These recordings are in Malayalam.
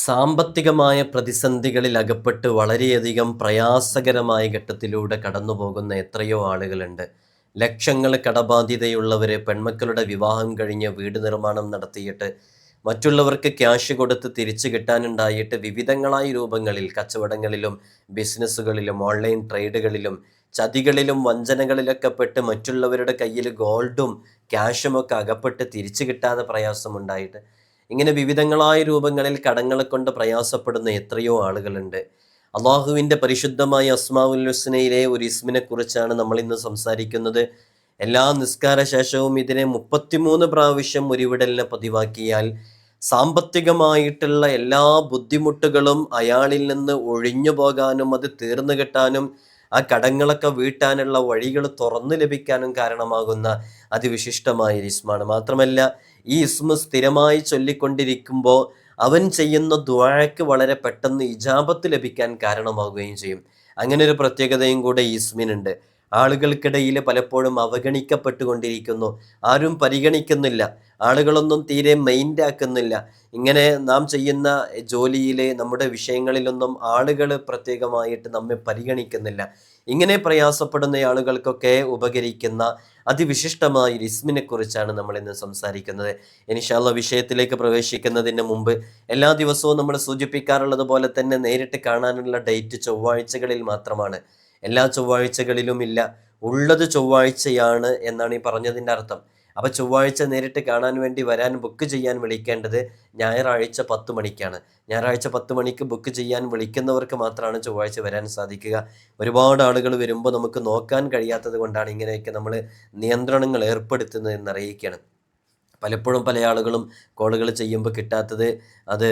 സാമ്പത്തികമായ പ്രതിസന്ധികളിൽ അകപ്പെട്ട് വളരെയധികം പ്രയാസകരമായ ഘട്ടത്തിലൂടെ കടന്നു പോകുന്ന എത്രയോ ആളുകളുണ്ട്. ലക്ഷങ്ങൾ കടബാധ്യതയുള്ളവരെ പെൺമക്കളുടെ വിവാഹം കഴിഞ്ഞ് വീട് നിർമ്മാണം നടത്തിയിട്ട് മറ്റുള്ളവർക്ക് ക്യാഷ് കൊടുത്ത് തിരിച്ചു കിട്ടാനുണ്ടായിട്ട് വിവിധങ്ങളായ രൂപങ്ങളിൽ കച്ചവടങ്ങളിലും ബിസിനസ്സുകളിലും ഓൺലൈൻ ട്രേഡുകളിലും ചതികളിലും വഞ്ചനകളിലൊക്കെ പെട്ട് മറ്റുള്ളവരുടെ കയ്യിൽ ഗോൾഡും ക്യാഷും ഒക്കെ അകപ്പെട്ട് തിരിച്ചു കിട്ടാതെ പ്രയാസമുണ്ടായിട്ട് ഇങ്ങനെ വിവിധങ്ങളായ രൂപങ്ങളിൽ കടങ്ങളെ കൊണ്ട് പ്രയാസപ്പെടുന്ന എത്രയോ ആളുകളുണ്ട്. അള്ളാഹുവിന്റെ പരിശുദ്ധമായ അസ്മാവുൽ ഹുസ്നയിലെ ഒരു ഇസ്മിനെ കുറിച്ചാണ് നമ്മൾ ഇന്ന് സംസാരിക്കുന്നത്. എല്ലാ നിസ്കാര ശേഷവും ഇതിനെ മുപ്പത്തിമൂന്ന് പ്രാവശ്യം ഉരുവിടലിനെ പതിവാക്കിയാൽ സാമ്പത്തികമായിട്ടുള്ള എല്ലാ ബുദ്ധിമുട്ടുകളും അയാളിൽ നിന്ന് ഒഴിഞ്ഞു പോകാനും അത് തീർന്നു കിട്ടാനും ആ കടങ്ങളൊക്കെ വീട്ടാനുള്ള വഴികൾ തുറന്നു ലഭിക്കാനും കാരണമാകുന്ന അതിവിശിഷ്ടമായ ഇസ്മാണ്. മാത്രമല്ല ഈ ഇസ്മ സ്ഥിരമായി ചൊല്ലിക്കൊണ്ടിരിക്കുമ്പോൾ അവൻ ചെയ്യുന്ന ദ്വാഴയ്ക്ക് വളരെ പെട്ടെന്ന് ഇജാബത്ത് ലഭിക്കാൻ കാരണമാവുകയും ചെയ്യും. അങ്ങനെ ഒരു പ്രത്യേകതയും കൂടെ ഇസ്മിനുണ്ട്. ആളുകൾക്കിടയിൽ പലപ്പോഴും അവഗണിക്കപ്പെട്ടുകൊണ്ടിരിക്കുന്നു. ആരും പരിഗണിക്കുന്നില്ല. ആളുകളൊന്നും തീരെ മൈൻഡ് ആക്കുന്നില്ല ഇങ്ങനെ നാം ചെയ്യുന്ന ജോലിയിലെ നമ്മുടെ വിഷയങ്ങളിലൊന്നും ആളുകൾ പ്രത്യേകമായിട്ട് നമ്മെ പരിഗണിക്കുന്നില്ല. ഇങ്ങനെ പ്രയാസപ്പെടുന്ന ആളുകൾക്കൊക്കെ ഉപകരിക്കുന്ന അതിവിശിഷ്ടമായ ഒരു ഇസ്മിനെ കുറിച്ചാണ് നമ്മൾ ഇന്ന് സംസാരിക്കുന്നത്. ഇനിഷാല്ല വിഷയത്തിലേക്ക് പ്രവേശിക്കുന്നതിന് മുമ്പ് എല്ലാ ദിവസവും നമ്മൾ സൂചിപ്പിക്കാറുള്ളത് പോലെ തന്നെ നേരിട്ട് കാണാനുള്ള ഡേറ്റ് ചൊവ്വാഴ്ചകളിൽ മാത്രമാണ്. എല്ലാ ചൊവ്വാഴ്ചകളിലും ഇല്ല ഉള്ളത് ചൊവ്വാഴ്ചയാണ് എന്നാണ് ഈ പറഞ്ഞതിന്റെ അർത്ഥം. അപ്പോൾ ചൊവ്വാഴ്ച നേരിട്ട് കാണാൻ വേണ്ടി വരാൻ ബുക്ക് ചെയ്യാൻ വിളിക്കേണ്ടത് ഞായറാഴ്ച പത്ത് മണിക്കാണ്. ഞായറാഴ്ച പത്ത് മണിക്ക് ബുക്ക് ചെയ്യാൻ വിളിക്കുന്നവർക്ക് മാത്രമാണ് ചൊവ്വാഴ്ച വരാൻ സാധിക്കുക. ഒരുപാട് ആളുകൾ വരുമ്പോൾ നമുക്ക് നോക്കാൻ കഴിയാത്തത് കൊണ്ടാണ് ഇങ്ങനെയൊക്കെ നമ്മൾ നിയന്ത്രണങ്ങൾ ഏർപ്പെടുത്തുന്നത് എന്നറിയിക്കുകയാണ്. പലപ്പോഴും പല ആളുകളും കോളുകൾ ചെയ്യുമ്പോൾ കിട്ടാത്തത് അത്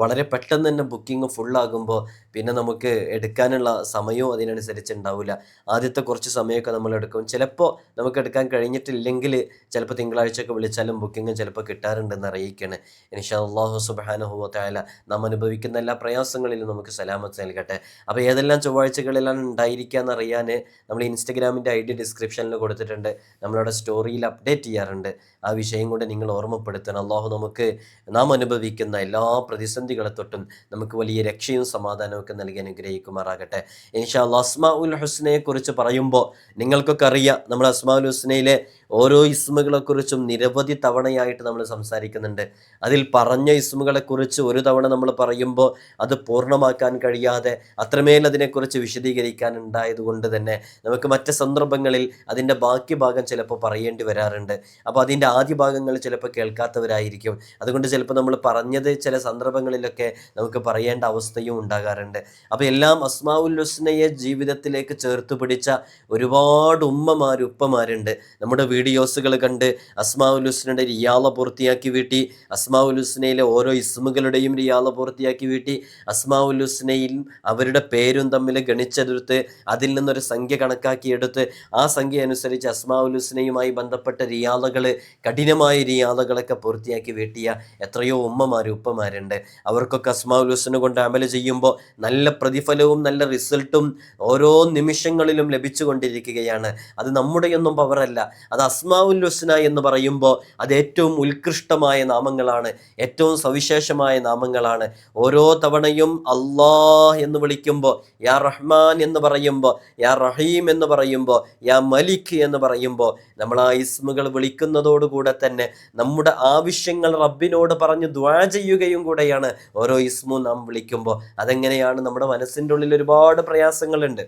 വളരെ പെട്ടെന്ന് തന്നെ ബുക്കിംഗ് ഫുള്ളാകുമ്പോൾ പിന്നെ നമുക്ക് എടുക്കാനുള്ള സമയവും അതിനനുസരിച്ച് ഉണ്ടാവില്ല ആദ്യത്തെ കുറച്ച് സമയമൊക്കെ നമ്മൾ എടുക്കും. ചിലപ്പോൾ നമുക്ക് എടുക്കാൻ കഴിഞ്ഞിട്ടില്ലെങ്കിൽ ചിലപ്പോൾ തിങ്കളാഴ്ചയൊക്കെ വിളിച്ചാലും ബുക്കിംഗ് ചിലപ്പോൾ കിട്ടാറുണ്ടെന്ന് അറിയിക്കണേ. ഇൻഷാ അള്ളാഹു സുബാനഹുവത്തായാല നാം അനുഭവിക്കുന്ന എല്ലാ പ്രയാസങ്ങളിലും നമുക്ക് സലാമത്ത് നൽകട്ടെ. അപ്പോൾ ഏതെല്ലാം ചൊവ്വാഴ്ചകളിലാണ് ഉണ്ടായിരിക്കുക എന്നറിയാൻ നമ്മൾ ഇൻസ്റ്റഗ്രാമിന്റെ ഐ ഡി ഡിസ്ക്രിപ്ഷനിൽ കൊടുത്തിട്ടുണ്ട്. നമ്മളവിടെ സ്റ്റോറിയിൽ അപ്ഡേറ്റ് ചെയ്യാറുണ്ട്. ആ വിഷയം കൊണ്ട് നിങ്ങൾ ഓർമ്മപ്പെടുത്തണം അള്ളാഹു നമുക്ക് നാം അനുഭവിക്കുന്ന എല്ലാ പ്രതിസന്ധികളെ തൊട്ടും നമുക്ക് വലിയ രക്ഷയും സമാധാനവും ഒക്കെ നൽകി അനുഗ്രഹിക്കുമാറാകട്ടെ. ഇൻഷാ അസ്മാ ഉൽ ഹുസ്നയെ കുറിച്ച് പറയുമ്പോൾ നിങ്ങൾക്കൊക്കെ അറിയാം നമ്മൾ അസ്മാ ഉൽ ഹുസ്നയിലെ ഓരോ ഇസ്മുകളെ കുറിച്ചും നിരവധി തവണയായിട്ട് നമ്മൾ സംസാരിക്കുന്നുണ്ട്. അതിൽ പറഞ്ഞ ഇസ്മുകളെക്കുറിച്ച് ഒരു തവണ നമ്മൾ പറയുമ്പോൾ അത് പൂർണമാക്കാൻ കഴിയാതെ അത്രമേൽ അതിനെക്കുറിച്ച് വിശദീകരിക്കാൻ ഉണ്ടായതുകൊണ്ട് തന്നെ നമുക്ക് മറ്റ് സന്ദർഭങ്ങളിൽ അതിന്റെ ബാക്കി ഭാഗം ചിലപ്പോൾ പറയേണ്ടി വരാറുണ്ട്. അപ്പോൾ അതിന്റെ ആദ്യ ഭാഗങ്ങൾ ചിലപ്പോൾ കേൾക്കാത്തവരായിരിക്കും. അതുകൊണ്ട് ചിലപ്പോൾ നമ്മൾ പറഞ്ഞത് ചില സന്ദർഭങ്ങളിലൊക്കെ നമുക്ക് പറയേണ്ട അവസ്ഥയും ഉണ്ടാകാറുണ്ട്. അപ്പോൾ എല്ലാം അസ്മാവുൽ ഹുസ്നയെ ജീവിതത്തിലേക്ക് ചേർത്ത് പിടിച്ച ഒരുപാട് ഉമ്മമാർ ഉപ്പമാരുണ്ട് നമ്മുടെ വീഡിയോസുകൾ കണ്ട് അസ്മാവുൽ ഹുസ്നയുടെ റിയാള പൂർത്തിയാക്കി വീട്ടി അസ്മാവുൽ ഹുസ്നയിലെ ഓരോ ഇസ്മുകളുടെയും റിയാള പൂർത്തിയാക്കി വീട്ടി അസ്മാവുൽ ഹുസ്നയിൽ അവരുടെ പേരും തമ്മിൽ ഗണിച്ചെടുത്ത് അതിൽ നിന്നൊരു സംഖ്യ കണക്കാക്കിയെടുത്ത് ആ സംഖ്യ അനുസരിച്ച് അസ്മാവുൽ ഹുസ്നയുമായി ബന്ധപ്പെട്ട റിയാളകൾ കഠിനമായ റിയാളകളൊക്കെ പൂർത്തിയാക്കി വീട്ടിയ എത്രയോ ഉമ്മമാർ ഉപ്പമാരുണ്ട്. അവർക്കൊക്കെ അസ്മാവുൽ ഹുസ്ന കൊണ്ട് അമൽ ചെയ്യുമ്പോൾ നല്ല പ്രതിഫലവും നല്ല റിസൾട്ടും ഓരോ നിമിഷങ്ങളിലും ലഭിച്ചുകൊണ്ടിരിക്കുകയാണ്. അത് നമ്മുടെയൊന്നും പവറല്ല. അത് അസ്മാവുൽ ഹുസ്ന എന്ന് പറയുമ്പോൾ അത് ഏറ്റവും ഉത്കൃഷ്ടമായ നാമങ്ങളാണ് ഏറ്റവും സവിശേഷമായ നാമങ്ങളാണ്. ഓരോ തവണയും അള്ളാഹ് എന്ന് വിളിക്കുമ്പോൾ യാ റഹ്മാൻ എന്ന് പറയുമ്പോൾ യാ റഹീം എന്ന് പറയുമ്പോൾ യാ മലിക് എന്ന് പറയുമ്പോൾ നമ്മൾ ആ ഇസ്മുകൾ വിളിക്കുന്നതോടുകൂടെ തന്നെ നമ്മുടെ ആവശ്യങ്ങൾ റബ്ബിനോട് പറഞ്ഞ് ദ്വാ ചെയ്യുകയും കൂടെയാണ് ഓരോ ഇസ്മു നാം വിളിക്കുമ്പോൾ. അതെങ്ങനെയാണ് നമ്മുടെ മനസ്സിന്റെ ഉള്ളിൽ ഒരുപാട് പ്രയാസങ്ങളുണ്ട്.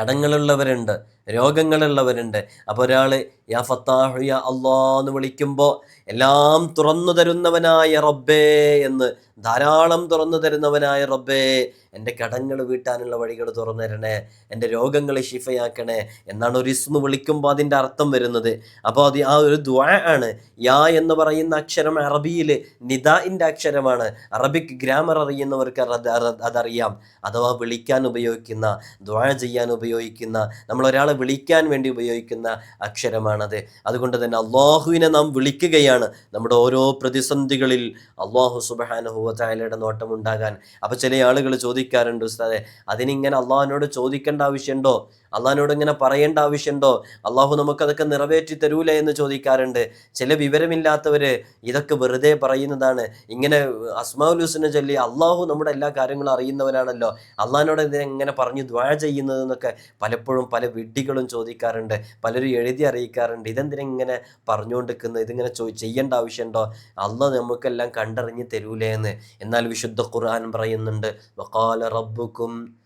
കടങ്ങളുള്ളവരുണ്ട് രോഗങ്ങളുള്ളവരുണ്ട്. അപ്പോൾ ഒരാൾ യാ ഫത്താഹു യാ അള്ളാ എന്ന് വിളിക്കുമ്പോൾ എല്ലാം തുറന്നു തരുന്നവനായ റബ്ബേ എന്ന് ധാരാളം തുറന്നു തരുന്നവനായ റബ്ബേ എന്റെ കടങ്ങൾ വീട്ടാനുള്ള വഴികൾ തുറന്നു തരണേ എന്റെ രോഗങ്ങൾ ഷിഫയാക്കണേ എന്നാണ് ഒരു ഇസ്മു വിളിക്കുമ്പോൾ അതിന്റെ അർത്ഥം വരുന്നത്. അപ്പോൾ അത് ആ ഒരു ദ്വാ ആണ്. യാ എന്ന് പറയുന്ന അക്ഷരം അറബിയിൽ നിദാഇന്റെ അക്ഷരമാണ്. അറബിക് ഗ്രാമർ അറിയുന്നവർക്ക് അത് അറ- അതറിയാം. അഥവാ വിളിക്കാൻ ഉപയോഗിക്കുന്ന ദ്വാ ചെയ്യാൻ ഉപയോഗിക്കുന്ന നമ്മൾ ഒരാളെ വിളിക്കാൻ വേണ്ടി ഉപയോഗിക്കുന്ന അക്ഷരമാണത്. അതുകൊണ്ട് തന്നെ അള്ളാഹുവിനെ നാം വിളിക്കുകയാണ് നമ്മുടെ ഓരോ പ്രതിസന്ധികളിൽ അള്ളാഹു സുബഹാനുഹുവലയുടെ നോട്ടം ഉണ്ടാകാൻ അപ്പോൾ ചില ആളുകൾ ചോദിക്കാറുണ്ട് ഉസ്താദെ അതിനിങ്ങനെ അള്ളാഹിനോട് ചോദിക്കേണ്ട ആവശ്യമുണ്ടോ? അള്ളഹാനോട് ഇങ്ങനെ പറയേണ്ട ആവശ്യമുണ്ടോ? അള്ളാഹു നമുക്കതൊക്കെ നിറവേറ്റി തരൂല എന്ന് ചോദിക്കാറുണ്ട്. ചില വിവരമില്ലാത്തവര് ഇതൊക്കെ വെറുതെ പറയുന്നതാണ്. ഇങ്ങനെ അസ്മാഉൽ ഹുസ്നെ ചൊല്ലി അള്ളാഹു നമ്മുടെ എല്ലാ കാര്യങ്ങളും അറിയുന്നവനാണല്ലോ. അള്ളഹാനോട് ഇങ്ങനെ പറഞ്ഞു ദ്വാ ചെയ്യുന്നത് എന്നൊക്കെ പലപ്പോഴും പല വിഡ്ഢികളും ചോദിക്കാറുണ്ട്. പലരും എഴുതി അറിയിക്കാറുണ്ട്. ഇതെന്തിനെങ്ങനെ പറഞ്ഞുകൊണ്ടിരിക്കുന്നത്? ഇതിങ്ങനെ ചോ ചെയ്യേണ്ട ആവശ്യമുണ്ടോ? അള്ളാഹ് നമുക്കെല്ലാം കണ്ടറിഞ്ഞ് തരൂലേ എന്ന്. എന്നാൽ വിശുദ്ധ ഖുർആൻ പറയുന്നുണ്ട് വഖാല റബ്ബുക്കും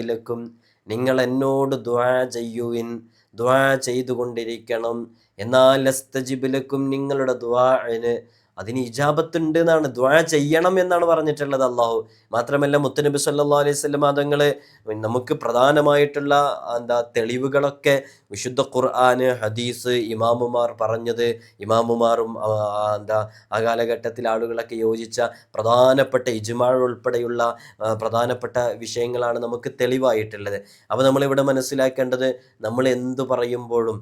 ലക്കും. നിങ്ങൾ എന്നോട് ദ്വാ ചെയ്യുവിൻ ദ്വാ ചെയ്തുകൊണ്ടിരിക്കണം. എന്നാൽ അസ്തജിബിലക്കും നിങ്ങളുടെ ദ്വാന് അതിന് ഇജാബത്തുണ്ട് എന്നാണ് ദ്വാ ചെയ്യണം എന്നാണ് പറഞ്ഞിട്ടുള്ളത് അള്ളാഹു മാത്രമല്ല മുത്തനബി സല്ലാ അലൈഹി സ്വലം മതങ്ങൾ നമുക്ക് പ്രധാനമായിട്ടുള്ള എന്താ തെളിവുകളൊക്കെ വിശുദ്ധ ഖുർആന് ഹദീസ് ഇമാമുമാർ പറഞ്ഞത് ഇമാമുമാറും എന്താ ആ കാലഘട്ടത്തിൽ ആളുകളൊക്കെ യോജിച്ച പ്രധാനപ്പെട്ട ഇജ്മാൾ ഉൾപ്പെടെയുള്ള പ്രധാനപ്പെട്ട വിഷയങ്ങളാണ് നമുക്ക് തെളിവായിട്ടുള്ളത്. അപ്പോൾ നമ്മളിവിടെ മനസ്സിലാക്കേണ്ടത് നമ്മൾ എന്തു പറയുമ്പോഴും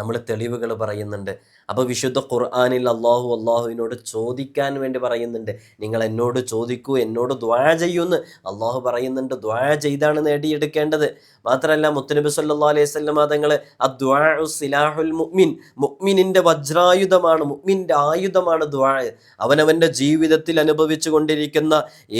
നമ്മൾ തെളിവുകൾ പറയുന്നുണ്ട്. അപ്പോൾ വിശുദ്ധ ഖുർആാനിൽ അള്ളാഹു അള്ളാഹുവിനോട് ചോദിക്കാൻ വേണ്ടി പറയുന്നുണ്ട്. നിങ്ങൾ എന്നോട് ചോദിക്കൂ എന്നോട് ദ്വാ ചെയ്യൂന്ന് അള്ളാഹു പറയുന്നുണ്ട്. ദ്വാ ചെയ്താണ് നേടിയെടുക്കേണ്ടത്. മാത്രമല്ല മുത്തനബി സല്ലാ അലൈഹി സ്വല്ലം തങ്ങൾ സിലാഹുൽ മുഅ്മിൻ മുഅ്മിനിന്റെ വജ്രായുധമാണ് മുഅ്മിന്റെ ആയുധമാണ് ദ്വാ അവനവന്റെ ജീവിതത്തിൽ അനുഭവിച്ചു കൊണ്ടിരിക്കുന്ന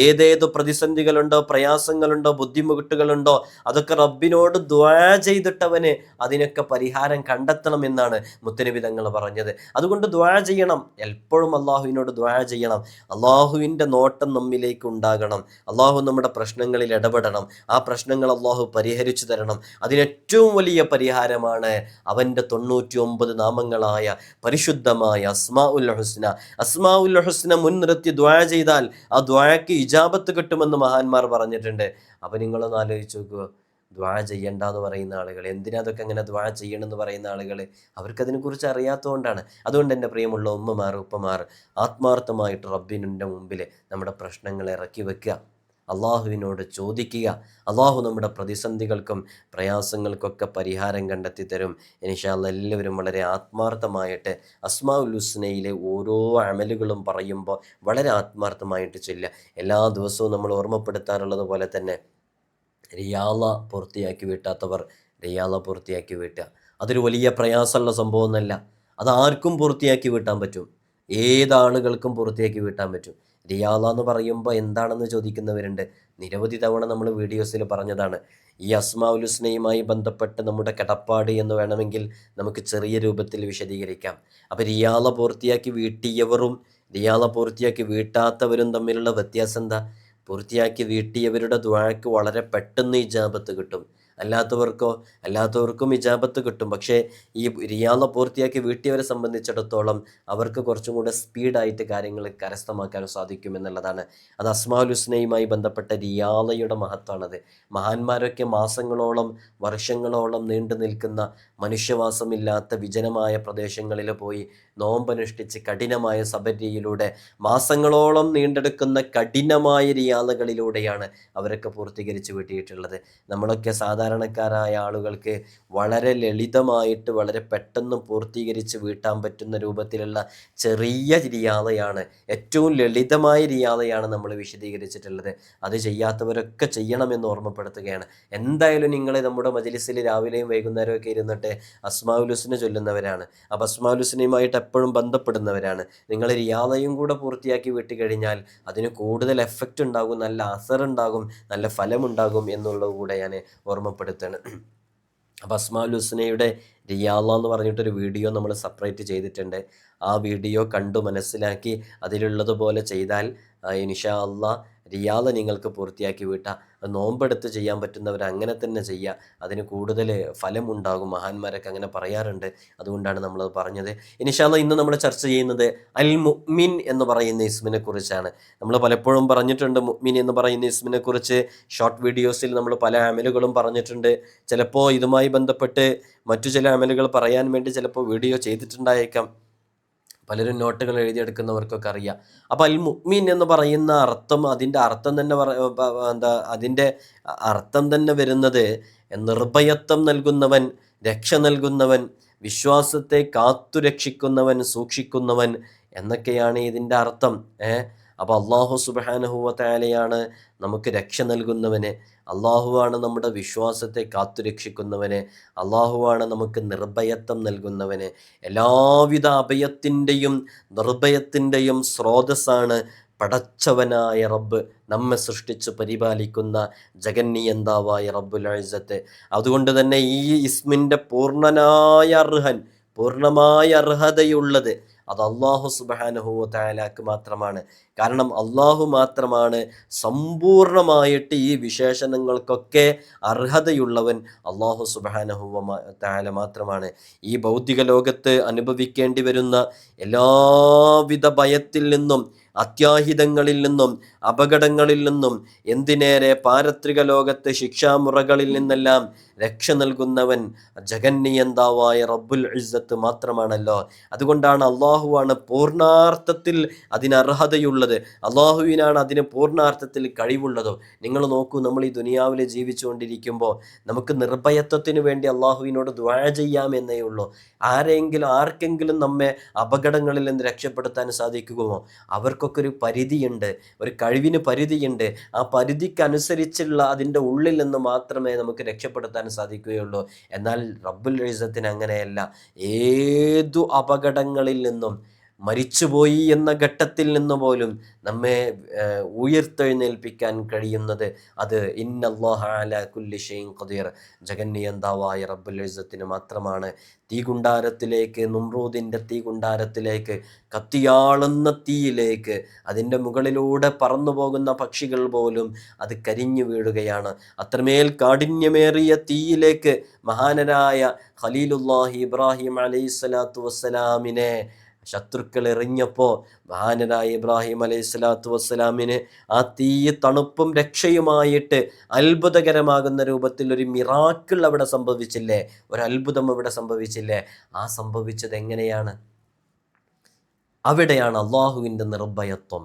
ഏതേത് പ്രതിസന്ധികളുണ്ടോ പ്രയാസങ്ങളുണ്ടോ ബുദ്ധിമുട്ടുകളുണ്ടോ അതൊക്കെ റബ്ബിനോട് ദ്വാ ചെയ്തിട്ടവന് അതിനൊക്കെ പരിഹാരം കണ്ടെത്തണം എന്നാണ് മുത്തനബി തങ്ങൾ പറഞ്ഞത്. അതുകൊണ്ട് ദ്വാ ചെയ്യണം. എപ്പോഴും അള്ളാഹുവിനോട് ദ്വാ ചെയ്യണം. അള്ളാഹുവിന്റെ നോട്ടം നമ്മിലേക്ക് ഉണ്ടാകണം. അള്ളാഹു നമ്മുടെ പ്രശ്നങ്ങളിൽ ഇടപെടണം. ആ പ്രശ്നങ്ങൾ അള്ളാഹു പരിഹരിച്ചു തരണം. അതിനേറ്റവും വലിയ പരിഹാരമാണ് അവന്റെ തൊണ്ണൂറ്റി ഒമ്പത് നാമങ്ങളായ പരിശുദ്ധമായ അസ്മാ ഉൽ ഹുസ്ന. അസ്മാ ഉൽ ഹുസ്ന മുൻനിർത്തി ദ്വാ ചെയ്താൽ ആ ദ്വാക്ക് ഇജാബത്ത് കിട്ടുമെന്ന് മഹാന്മാർ പറഞ്ഞിട്ടുണ്ട്. അപ്പം നിങ്ങളൊന്ന് ആലോചിച്ച് നോക്കുക ദ്വാ ചെയ്യണ്ട എന്ന് പറയുന്ന ആളുകൾ എന്തിനാ അതൊക്കെ അങ്ങനെ ദ്വാ ചെയ്യണമെന്ന് പറയുന്ന ആളുകൾ അവർക്കതിനെക്കുറിച്ച് അറിയാത്തതുകൊണ്ടാണ് അതുകൊണ്ട് എന്റെ പ്രിയമുള്ള ഉമ്മമാർ ഉപ്പമാർ ആത്മാർത്ഥമായിട്ട് റബ്ബിനുന്റെ മുമ്പിൽ നമ്മുടെ പ്രശ്നങ്ങൾ ഇറക്കി വെക്കുക. അള്ളാഹുവിനോട് ചോദിക്കുക. അള്ളാഹു നമ്മുടെ പ്രതിസന്ധികൾക്കും പ്രയാസങ്ങൾക്കൊക്കെ പരിഹാരം കണ്ടെത്തി തരും. ഇനിഷാല്ല എല്ലാവരും വളരെ ആത്മാർത്ഥമായിട്ട് അസ്മാ ഹുസ്നയിലെ ഓരോ അമലുകളും പറയുമ്പോൾ വളരെ ആത്മാർത്ഥമായിട്ട് ചെല്ലുക. എല്ലാ ദിവസവും നമ്മൾ ഓർമ്മപ്പെടുത്താറുള്ളത് പോലെ തന്നെ റിയാള പൂർത്തിയാക്കി വീട്ടാത്തവർ റിയാള പൂർത്തിയാക്കി വീട്ടുക. അതൊരു വലിയ പ്രയാസമുള്ള സംഭവമൊന്നുമല്ല. അത് ആർക്കും പൂർത്തിയാക്കി വീട്ടാൻ പറ്റും. ഏതാളുകൾക്കും പൂർത്തിയാക്കി വീട്ടാൻ പറ്റും. റിയാള എന്ന് പറയുമ്പോൾ എന്താണെന്ന് ചോദിക്കുന്നവരുണ്ട്. നിരവധി തവണ നമ്മൾ വീഡിയോസിൽ പറഞ്ഞതാണ്. ഈ അസ്മാഉലുസ്നയുമായി ബന്ധപ്പെട്ട് നമ്മുടെ കടപ്പാട് എന്ന് വേണമെങ്കിൽ നമുക്ക് ചെറിയ രൂപത്തിൽ വിശദീകരിക്കാം. അപ്പോൾ റിയാള പൂർത്തിയാക്കി വീട്ടിയവരും റിയാള പൂർത്തിയാക്കി വീട്ടാത്തവരും തമ്മിലുള്ള വ്യത്യാസം എന്താ? പൂർത്തിയാക്കി വീട്ടിയവരുടെ ദ്വാഴക്ക് വളരെ പെട്ടെന്ന് ഇജാബത്ത് കിട്ടും. അല്ലാത്തവർക്കോ അല്ലാത്തവർക്കും ഇജാബത്ത് കിട്ടും. പക്ഷേ ഈ റിയാള പൂർത്തിയാക്കി വീട്ടിയവരെ സംബന്ധിച്ചിടത്തോളം അവർക്ക് കുറച്ചും കൂടെ സ്പീഡായിട്ട് കാര്യങ്ങൾ കരസ്ഥമാക്കാൻ സാധിക്കും എന്നുള്ളതാണ്. അത് അസ്മാഉൽ ഹുസ്നയുമായി ബന്ധപ്പെട്ട റിയാലയുടെ മഹത്വമാണത് മഹാന്മാരൊക്കെ മാസങ്ങളോളം വർഷങ്ങളോളം നീണ്ടു നിൽക്കുന്ന മനുഷ്യവാസമില്ലാത്ത വിജനമായ പ്രദേശങ്ങളിൽ പോയി നോമ്പനുഷ്ഠിച്ച് കഠിനമായ സബരിയിലൂടെ മാസങ്ങളോളം നീണ്ടെടുക്കുന്ന കഠിനമായ റിയാലകളിലൂടെയാണ് അവരൊക്കെ പൂർത്തീകരിച്ച് വിട്ടിട്ടുള്ളത് നമ്മളൊക്കെ സാധാരണക്കാരായ ആളുകൾക്ക് വളരെ ലളിതമായിട്ട് വളരെ പെട്ടെന്ന് പൂർത്തീകരിച്ച് വീട്ടാൻ പറ്റുന്ന രൂപത്തിലുള്ള ചെറിയ റിയാലയാണ് ഏറ്റവും ലളിതമായ റിയാലയാണ് നമ്മൾ വിശദീകരിച്ചിട്ടുള്ളത്. അത് ചെയ്യാത്തവരൊക്കെ ചെയ്യണമെന്ന് ഓർമ്മപ്പെടുത്തുകയാണ്. എന്തായാലും നിങ്ങൾ നമ്മുടെ മജലിസിൽ രാവിലെയും വൈകുന്നേരമൊക്കെ ഒക്കെ ഇരുന്നിട്ട് അസ്മാവുലുസിനെ ചൊല്ലുന്നവരാണ്. അപ്പോൾ അസ്മാവുലുസിനെയുമായിട്ട് എപ്പോഴും ബന്ധപ്പെടുന്നവരാണ്. നിങ്ങൾ റിയാദയും കൂടെ പൂർത്തിയാക്കി വിട്ട് കഴിഞ്ഞാൽ അതിന് കൂടുതൽ എഫക്റ്റ് ഉണ്ടാകും നല്ല അസർ ഉണ്ടാകും നല്ല ഫലമുണ്ടാകും എന്നുള്ളത് കൂടെ ഞാൻ ഓർമ്മപ്പെടുത്തുകയാണ് അപ്പോൾ അസ്മാൽ ഹുസ്നയുടെ റിയാള എന്ന് പറഞ്ഞിട്ടൊരു വീഡിയോ നമ്മൾ സെപ്പറേറ്റ് ചെയ്തിട്ടുണ്ട്. ആ വീഡിയോ കണ്ടു മനസ്സിലാക്കി അതിലുള്ളതുപോലെ ചെയ്താൽ ഇൻഷാ അള്ളാ റിയാല നിങ്ങൾക്ക് പൂർത്തിയാക്കി വിട്ട നോമ്പെടുത്ത് ചെയ്യാൻ പറ്റുന്നവർ അങ്ങനെ തന്നെ ചെയ്യുക. അതിന് കൂടുതൽ ഫലമുണ്ടാകും. മഹാന്മാരൊക്കെ അങ്ങനെ പറയാറുണ്ട്. അതുകൊണ്ടാണ് നമ്മളത് പറഞ്ഞത്. ഇനിഷാല്ല ഇന്ന് നമ്മൾ ചർച്ച ചെയ്യുന്നത് അൽ മുഅ്മിൻ എന്ന് പറയുന്ന ഇസ്മിനെ കുറിച്ചാണ്. നമ്മൾ പലപ്പോഴും പറഞ്ഞിട്ടുണ്ട് മുഅ്മിൻ എന്ന് പറയുന്ന ഇസ്മിനെ കുറിച്ച്. ഷോർട്ട് വീഡിയോസിൽ നമ്മൾ പല അമലുകളും പറഞ്ഞിട്ടുണ്ട്. ചിലപ്പോൾ ഇതുമായി ബന്ധപ്പെട്ട് മറ്റു ചില അമലുകൾ പറയാൻ വേണ്ടി ചിലപ്പോൾ വീഡിയോ ചെയ്തിട്ടുണ്ടായേക്കാം. പലരും നോട്ടുകൾ എഴുതിയെടുക്കുന്നവർക്കൊക്കെ അറിയാം. അപ്പോൾ അൽ മുഅ്മിൻ എന്ന് പറയുന്ന അർത്ഥം അതിന്റെ അർത്ഥം തന്നെ എന്താ അതിന്റെ അർത്ഥം തന്നെ വരുന്നത് നിർഭയത്വം നൽകുന്നവൻ രക്ഷ നൽകുന്നവൻ വിശ്വാസത്തെ കാത്തുരക്ഷിക്കുന്നവൻ സൂക്ഷിക്കുന്നവൻ എന്നൊക്കെയാണ് ഇതിന്റെ അർത്ഥം. ഏഹ് അപ്പോൾ അള്ളാഹു സുബാനഹുവത്തായാലെയാണ് നമുക്ക് രക്ഷ നൽകുന്നവനെ അള്ളാഹുവാണ് നമ്മുടെ വിശ്വാസത്തെ കാത്തുരക്ഷിക്കുന്നവന് അള്ളാഹുവാണ് നമുക്ക് നിർഭയത്വം നൽകുന്നവനെ. എല്ലാവിധ അഭയത്തിന്റെയും നിർഭയത്തിന്റെയും സ്രോതസ്സാണ് പടച്ചവനായ റബ്ബ് നമ്മെ സൃഷ്ടിച്ച് പരിപാലിക്കുന്ന ജഗന്നിയന്താവായ റബ്ബുൽ അതുകൊണ്ട് തന്നെ ഈ ഇസ്മിന്റെ പൂർണനായ അർഹൻ പൂർണമായ അർഹതയുള്ളത് അത് അള്ളാഹു സുബാനഹു താലാക്ക് മാത്രമാണ്. കാരണം അള്ളാഹു മാത്രമാണ് സമ്പൂർണമായിട്ട് ഈ വിശേഷണങ്ങൾക്കൊക്കെ അർഹതയുള്ളവൻ അള്ളാഹു സുബാനഹുവ താല മാത്രമാണ്. ഈ ഭൗതിക ലോകത്ത് അനുഭവിക്കേണ്ടി വരുന്ന എല്ലാവിധ ഭയത്തിൽ നിന്നും അത്യാഹിതങ്ങളിൽ നിന്നും അപകടങ്ങളിൽ നിന്നും എന്തിനേറെ പാരത്രിക ലോകത്ത് ശിക്ഷാമുറകളിൽ നിന്നെല്ലാം രക്ഷ നൽകുന്നവൻ ജഗന്നിയന്താവായ റബ്ബുൽ ഇസ്സത്ത് മാത്രമാണല്ലോ. അതുകൊണ്ടാണ് അള്ളാഹുവാണ് പൂർണാർത്ഥത്തിൽ അതിനർഹതയുള്ളത് അള്ളാഹുവിനാണ് അതിന് പൂർണാർത്ഥത്തിൽ കഴിവുള്ളതോ. നിങ്ങൾ നോക്കൂ നമ്മൾ ഈ ദുനിയാവിൽ ജീവിച്ചുകൊണ്ടിരിക്കുമ്പോൾ നമുക്ക് നിർഭയത്വത്തിന് വേണ്ടി അള്ളാഹുവിനോട് ദ്വാഴ ചെയ്യാമെന്നേ ഉള്ളൂ. ആരെങ്കിലും ആർക്കെങ്കിലും നമ്മെ അപകടങ്ങളിൽ നിന്ന് രക്ഷപ്പെടുത്താൻ സാധിക്കുമോ? അവർക്കൊക്കെ ഒരു പരിധിയുണ്ട് ഒരു കഴിവിന് പരിധിയുണ്ട്. ആ പരിധിക്കനുസരിച്ചുള്ള അതിന്റെ ഉള്ളിൽ നിന്ന് മാത്രമേ നമുക്ക് രക്ഷപ്പെടുത്താൻ സാധിക്കുകയുള്ളൂ. എന്നാൽ റബ്ബുൽ ഇസത്തിന് അങ്ങനെയല്ല. ഏതു അപകടങ്ങളിൽ നിന്നും മരിച്ചുപോയി എന്ന ഘട്ടത്തിൽ നിന്ന് പോലും നമ്മെ ഉയർത്തെഴുന്നേൽപ്പിക്കാൻ കഴിയുന്നത് അത് ഇന്നല്ലാഹ കുല്ലി ഷെയ്ൻ ഖദീർ. ജഗന്നിയന്താവായ റബ്ബുൽ ഇസത്തിന് മാത്രമാണ്. തീകുണ്ടാരത്തിലേക്ക് നുമ്രൂദിന്റെ തീകുണ്ടാരത്തിലേക്ക് കത്തിയാളുന്ന തീയിലേക്ക് അതിന്റെ മുകളിലൂടെ പറന്നു പോകുന്ന പക്ഷികൾ പോലും അത് കരിഞ്ഞു വീഴുകയാണ്. അത്രമേൽ കാഠിന്യമേറിയ തീയിലേക്ക് മഹാനരായ ഖലീലുല്ലാഹി ഇബ്രാഹിം അലൈഹി സ്വലാത്തു വസ്സലാമിനെ ശത്രുക്കൾ എറിഞ്ഞപ്പോൾ മഹാനനായ ഇബ്രാഹിം അലൈഹി സ്വലാത്തു വസ്സലാമിന് ആ തീ തണുപ്പും രക്ഷയുമായിട്ട് അത്ഭുതകരമാകുന്ന രൂപത്തിൽ ഒരു മിറാക്കിൾ അവിടെ സംഭവിച്ചില്ലേ? ഒരു അത്ഭുതം അവിടെ സംഭവിച്ചില്ലേ? ആ സംഭവിച്ചത് എങ്ങനെയാണ് അവിടെയാണ് അള്ളാഹുവിന്റെ നിർഭയത്വം.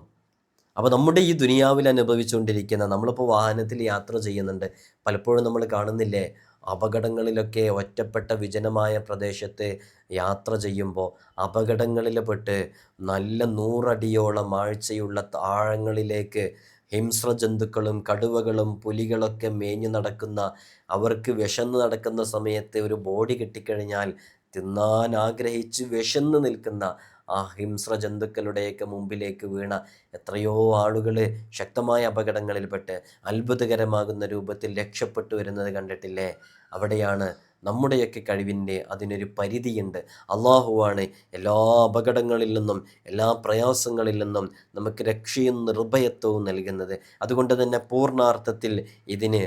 അപ്പോൾ നമ്മുടെ ഈ ദുനിയാവിൽ അനുഭവിച്ചുകൊണ്ടിരിക്കുന്ന നമ്മളിപ്പോൾ വാഹനത്തിൽ യാത്ര ചെയ്യുന്നുണ്ട്. പലപ്പോഴും നമ്മൾ കാണുന്നില്ലേ? അപകടങ്ങളിലൊക്കെ ഒറ്റപ്പെട്ട വിജനമായ പ്രദേശത്ത് യാത്ര ചെയ്യുമ്പോൾ അപകടങ്ങളിൽ പെട്ട് നല്ല നൂറടിയോളം ആഴ്ചയുള്ള താഴങ്ങളിലേക്ക് ഹിംസ്ര ജന്തുക്കളും കടുവകളും പുലികളൊക്കെ മേഞ്ഞു നടക്കുന്ന അവർക്ക് വിശന്ന് നടക്കുന്ന സമയത്ത് ഒരു ബോഡി കിട്ടിക്കഴിഞ്ഞാൽ തിന്നാൻ ആഗ്രഹിച്ച് വിശന്ന് നിൽക്കുന്ന ആ ഹിംസ്ര ജന്തുക്കളുടെയൊക്കെ മുമ്പിലേക്ക് വീണ എത്രയോ ആളുകൾ ശക്തമായ അപകടങ്ങളിൽപ്പെട്ട് അത്ഭുതകരമാകുന്ന രൂപത്തിൽ രക്ഷപ്പെട്ടു വരുന്നത് കണ്ടിട്ടില്ലേ? അവിടെയാണ് നമ്മുടെയൊക്കെ കഴിവിന്റെ അതിനൊരു പരിധിയുണ്ട്. അള്ളാഹുവാണ് എല്ലാ അപകടങ്ങളിൽ നിന്നും എല്ലാ പ്രയാസങ്ങളിൽ നിന്നും നമുക്ക് രക്ഷയും നിർഭയത്വവും നൽകുന്നത്. അതുകൊണ്ട് തന്നെ പൂർണാർത്ഥത്തിൽ ഇതിന്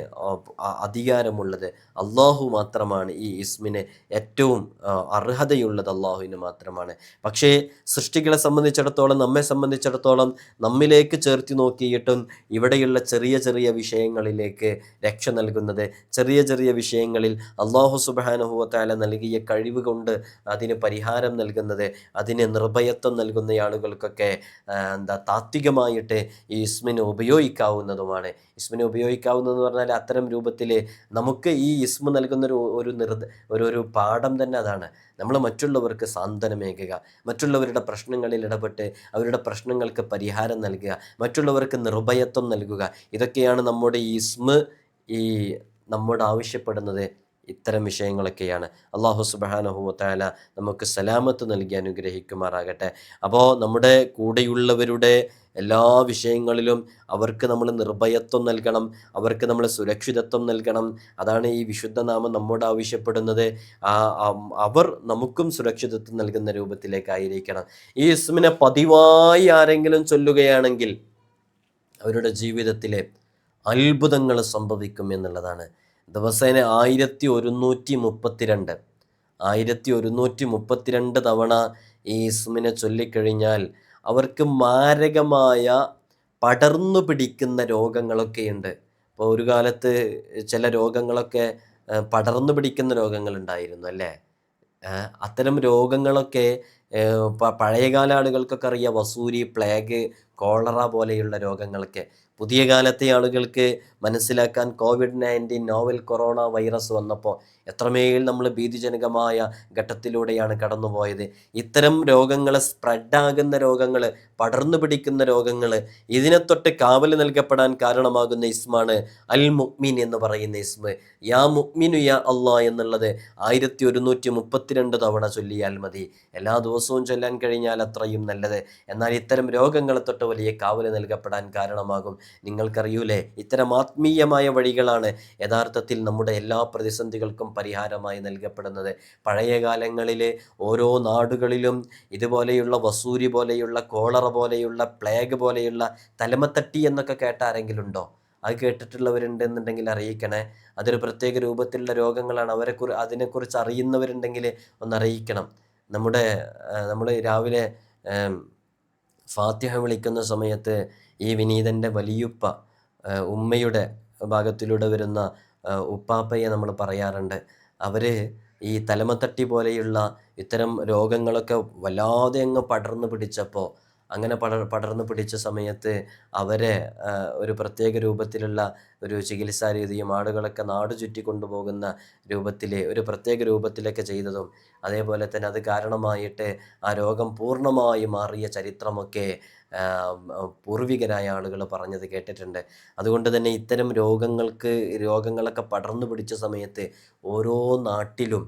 അധികാരമുള്ളത് അള്ളാഹു മാത്രമാണ്. ഈ ഇസ്മിന് ഏറ്റവും അർഹതയുള്ളത് അള്ളാഹുവിന് മാത്രമാണ്. പക്ഷേ സൃഷ്ടികളെ സംബന്ധിച്ചിടത്തോളം നമ്മെ സംബന്ധിച്ചിടത്തോളം നമ്മിലേക്ക് ചേർത്തി നോക്കിയിട്ടും ഇവിടെയുള്ള ചെറിയ ചെറിയ വിഷയങ്ങളിലേക്ക് രക്ഷ നൽകുന്നത് ചെറിയ ചെറിയ വിഷയങ്ങളിൽ അള്ളാഹു സുബാനുഭവത്താല നൽകിയ കഴിവ് കൊണ്ട് അതിന് പരിഹാരം നൽകുന്നത് അതിന് നിർഭയത്വം നൽകുന്ന ആളുകൾക്കൊക്കെ എന്താ താത്വികമായിട്ട് ഈ ഇസ്മിന് ഉപയോഗിക്കാവുന്നതുമാണ്. ഇസ്മിന് ഉപയോഗിക്കാവുന്നതെന്ന് പറഞ്ഞാൽ അത്തരം രൂപത്തിൽ നമുക്ക് ഈ ഇസ്മ നൽകുന്ന ഒരു ഒരു ഒരു ഒരു പാഠം തന്നെ അതാണ്. നമ്മൾ മറ്റുള്ളവർക്ക് സാന്ത്വനമേകുക മറ്റുള്ളവരുടെ പ്രശ്നങ്ങളിൽ ഇടപെട്ട് അവരുടെ പ്രശ്നങ്ങൾക്ക് പരിഹാരം നൽകുക മറ്റുള്ളവർക്ക് നിർഭയത്വം നൽകുക. ഇതൊക്കെയാണ് നമ്മുടെ ഈ ഇസ്മ ഈ നമ്മോട് ആവശ്യപ്പെടുന്നത്. ഇത്തരം വിഷയങ്ങളൊക്കെയാണ്. അള്ളാഹു സുബാനഹുവത്താല നമുക്ക് സലാമത്ത് നൽകി അനുഗ്രഹിക്കുമാറാകട്ടെ. അപ്പോൾ നമ്മുടെ കൂടെയുള്ളവരുടെ എല്ലാ വിഷയങ്ങളിലും അവർക്ക് നമ്മൾ നിർഭയത്വം നൽകണം അവർക്ക് നമ്മൾ സുരക്ഷിതത്വം നൽകണം. അതാണ് ഈ വിശുദ്ധ നാമം നമ്മോട് ആവശ്യപ്പെടുന്നത്. അവർ നമുക്കും സുരക്ഷിതത്വം നൽകുന്ന രൂപത്തിലേക്കായിരിക്കണം. ഈ ഇസ്മിനെ പതിവായി ആരെങ്കിലും ചൊല്ലുകയാണെങ്കിൽ അവരുടെ ജീവിതത്തിലെ അത്ഭുതങ്ങൾ സംഭവിക്കും എന്നുള്ളതാണ് ദിവസേന ആയിരത്തി ഒരുന്നൂറ്റി മുപ്പത്തിരണ്ട് ആയിരത്തി ഒരുന്നൂറ്റി മുപ്പത്തിരണ്ട് തവണ ഈ ഇസ്മിനെ ചൊല്ലിക്കഴിഞ്ഞാൽ അവർക്ക് മാരകമായ പടർന്നു പിടിക്കുന്ന രോഗങ്ങളൊക്കെയുണ്ട്. ഇപ്പോൾ ഒരു കാലത്ത് ചില രോഗങ്ങളൊക്കെ പടർന്നു പിടിക്കുന്ന രോഗങ്ങളുണ്ടായിരുന്നു അല്ലേ? അത്തരം രോഗങ്ങളൊക്കെ പഴയകാല ആളുകൾക്കൊക്കെ അറിയാം. വസൂരി പ്ലേഗ് കോളറ പോലെയുള്ള രോഗങ്ങളൊക്കെ. പുതിയ കാലത്തെ ആളുകൾക്ക് മനസ്സിലാക്കാൻ COVID nineteen novel corona virus വന്നപ്പോൾ എത്രമേൽ നമ്മൾ ഭീതിജനകമായ ഘട്ടത്തിലൂടെയാണ് കടന്നുപോയത്. ഇത്തരം രോഗങ്ങൾ സ്പ്രെഡാകുന്ന രോഗങ്ങൾ പടർന്നു പിടിക്കുന്ന രോഗങ്ങൾ ഇതിനെ തൊട്ട് കാവൽ നൽകപ്പെടാൻ കാരണമാകുന്ന ഇസ്മാണ് അൽ മുക്മിൻ എന്ന് പറയുന്ന ഇസ്മ. യാ മുക്മിനു യാ അള്ളാ എന്നുള്ളത് ആയിരത്തി ഒരുന്നൂറ്റി മുപ്പത്തിരണ്ട് തവണ ചൊല്ലിയാൽ മതി. എല്ലാ ദിവസവും ചൊല്ലാൻ കഴിഞ്ഞാൽ അത്രയും നല്ലത്. എന്നാൽ ഇത്തരം രോഗങ്ങളെ തൊട്ട് വലിയ കാവൽ നൽകപ്പെടാൻ കാരണമാകും. നിങ്ങൾക്കറിയൂലേ? ഇത്തരം ആത്മീയമായ വഴികളാണ് യഥാർത്ഥത്തിൽ നമ്മുടെ എല്ലാ പ്രതിസന്ധികൾക്കും പരിഹാരമായി നൽകപ്പെടുന്നത്. പഴയ കാലങ്ങളിൽ ഓരോ നാടുകളിലും ഇതുപോലെയുള്ള വസൂരി പോലെയുള്ള കോളറ പോലെയുള്ള പ്ലേഗ് പോലെയുള്ള തലമത്തട്ടി എന്നൊക്കെ കേട്ട ആരെങ്കിലും ഉണ്ടോ? അത് കേട്ടിട്ടുള്ളവരുണ്ടെന്നുണ്ടെങ്കിൽ അറിയിക്കണേ. അതൊരു പ്രത്യേക രൂപത്തിലുള്ള രോഗങ്ങളാണ്. അവരെ കുറി അതിനെക്കുറിച്ച് അറിയുന്നവരുണ്ടെങ്കിൽ ഒന്ന് അറിയിക്കണം. നമ്മുടെ നമ്മൾ രാവിലെ ഫാത്തിഹ വിളിക്കുന്ന സമയത്ത് ഈ വിനീതന്റെ വലിയുപ്പ ഉമ്മയുടെ ഭാഗത്തിലൂടെ വരുന്ന ഉപ്പാപ്പയെ നമ്മൾ പറയാറുണ്ട്. അവർ ഈ തലമത്തട്ടി പോലെയുള്ള ഇത്തരം രോഗങ്ങളൊക്കെ വല്ലാതെ അങ്ങ് പടർന്നു പിടിച്ചപ്പോൾ അങ്ങനെ പടർ പടർന്നു പിടിച്ച സമയത്ത് അവരെ ഒരു പ്രത്യേക രൂപത്തിലുള്ള ഒരു ചികിത്സാ രീതിയും ആടുകളൊക്കെ നാട് ചുറ്റി കൊണ്ടുപോകുന്ന രൂപത്തിൽ ഒരു പ്രത്യേക രൂപത്തിലൊക്കെ ചെയ്തതും അതേപോലെ തന്നെ അത് കാരണമായിട്ട് ആ രോഗം പൂർണമായി മാറിയ ചരിത്രമൊക്കെ പൂർവികരായ ആളുകൾ പറഞ്ഞത് കേട്ടിട്ടുണ്ട്. അതുകൊണ്ട് തന്നെ ഇത്തരം രോഗങ്ങൾക്ക് രോഗങ്ങളൊക്കെ പടർന്നു പിടിച്ച സമയത്ത് ഓരോ നാട്ടിലും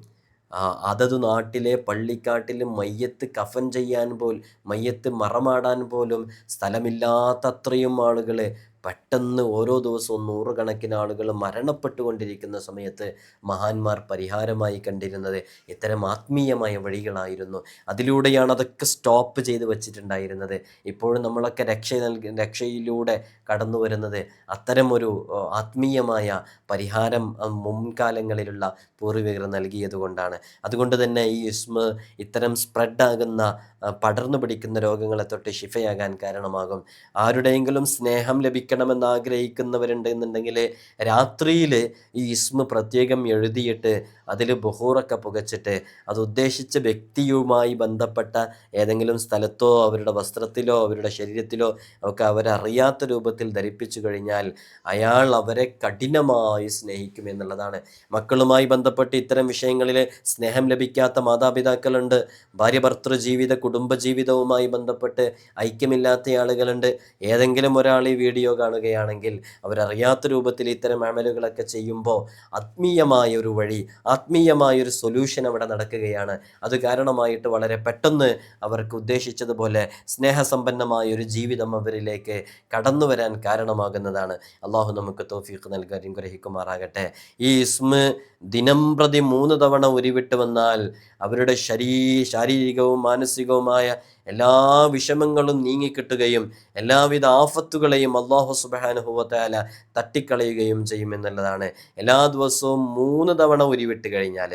അതതു നാട്ടിലെ പള്ളിക്കാട്ടിൽ മയ്യത്ത് കഫൻ ചെയ്യാൻ പോൽ മയ്യത്ത് മറമാടാൻ പോലും സ്ഥലമില്ലാത്തത്രയും ആളുകൾ പെട്ടെന്ന് ഓരോ ദിവസവും നൂറുകണക്കിന് ആളുകൾ മരണപ്പെട്ടുകൊണ്ടിരിക്കുന്ന സമയത്ത് മഹാന്മാർ പരിഹാരമായി കണ്ടിരുന്നത് ഇത്തരം ആത്മീയമായ വഴികളായിരുന്നു. അതിലൂടെയാണ് അതൊക്കെ സ്റ്റോപ്പ് ചെയ്ത് വച്ചിട്ടുണ്ടായിരുന്നത്. ഇപ്പോഴും നമ്മളൊക്കെ രക്ഷ നൽകി രക്ഷയിലൂടെ കടന്നു വരുന്നത് അത്തരം ഒരു ആത്മീയമായ പരിഹാരം മുൻകാലങ്ങളിലുള്ള പൂർവികർ നൽകിയത് കൊണ്ടാണ്. അതുകൊണ്ട് തന്നെ ഈ ഇസ്മ ഇത്തരം സ്പ്രെഡാകുന്ന പടർന്നു പിടിക്കുന്ന രോഗങ്ങളെ തൊട്ട് ശിഫയാകാൻ കാരണമാകും. ആരുടെയെങ്കിലും സ്നേഹം ലഭിക്കണമെന്ന് ആഗ്രഹിക്കുന്നവരുണ്ട് എന്നുണ്ടെങ്കിൽ രാത്രിയിൽ ഈ ഇസ്മ പ്രത്യേകം എഴുതിയിട്ട് അതിൽ ബഹൂറൊക്കെ പുകച്ചിട്ട് അത് ഉദ്ദേശിച്ച വ്യക്തിയുമായി ബന്ധപ്പെട്ട ഏതെങ്കിലും സ്ഥലത്തോ അവരുടെ വസ്ത്രത്തിലോ അവരുടെ ശരീരത്തിലോ ഒക്കെ അവരറിയാത്ത രൂപത്തിൽ ധരിപ്പിച്ചു കഴിഞ്ഞാൽ അയാൾ അവരെ കഠിനമായി സ്നേഹിക്കും എന്നുള്ളതാണ്. മക്കളുമായി ബന്ധപ്പെട്ട് ഇത്തരം വിഷയങ്ങളിൽ സ്നേഹം ലഭിക്കാത്ത മാതാപിതാക്കളുണ്ട്. ഭാര്യ ഭർത്തൃ ജീവിത കുടുംബ ജീവിതവുമായി ബന്ധപ്പെട്ട് ഐക്യമില്ലാത്ത ആളുകളുണ്ട്. ഏതെങ്കിലും ഒരാൾ ഈ വീഡിയോ കാണുകയാണെങ്കിൽ അവരറിയാത്ത രൂപത്തിൽ ഇത്തരം അമലുകളൊക്കെ ചെയ്യുമ്പോൾ ആത്മീയമായ ഒരു വഴി ആത്മീയമായ ഒരു സൊല്യൂഷൻ അവിടെ നടക്കുകയാണ്. അത് കാരണമായിട്ട് വളരെ പെട്ടെന്ന് അവർക്ക് ഉദ്ദേശിച്ചതുപോലെ സ്നേഹസമ്പന്നമായ ഒരു ജീവിതം അവരിലേക്ക് കടന്നു വരാൻ കാരണമാകുന്നതാണ്. അള്ളാഹു നമുക്ക് തോഫീഖ് നൽകാനും ഗ്രഹിക്കുമാറാകട്ടെ ഈ ഇസ്മ ദിനം പ്രതി മൂന്ന് തവണ ഉരുവിട്ട് വന്നാൽ അവരുടെ ശരീ ശാരീരികവും മാനസികവുമായ എല്ലാ വിഷമങ്ങളും നീങ്ങിക്കിട്ടുകയും എല്ലാവിധ ആഫത്തുകളെയും അള്ളാഹു സുബാനുഭവത്താല തട്ടിക്കളയുകയും ചെയ്യുമെന്നുള്ളതാണ് എല്ലാ ദിവസവും മൂന്ന് തവണ ഉരുവിട്ട് കഴിഞ്ഞാൽ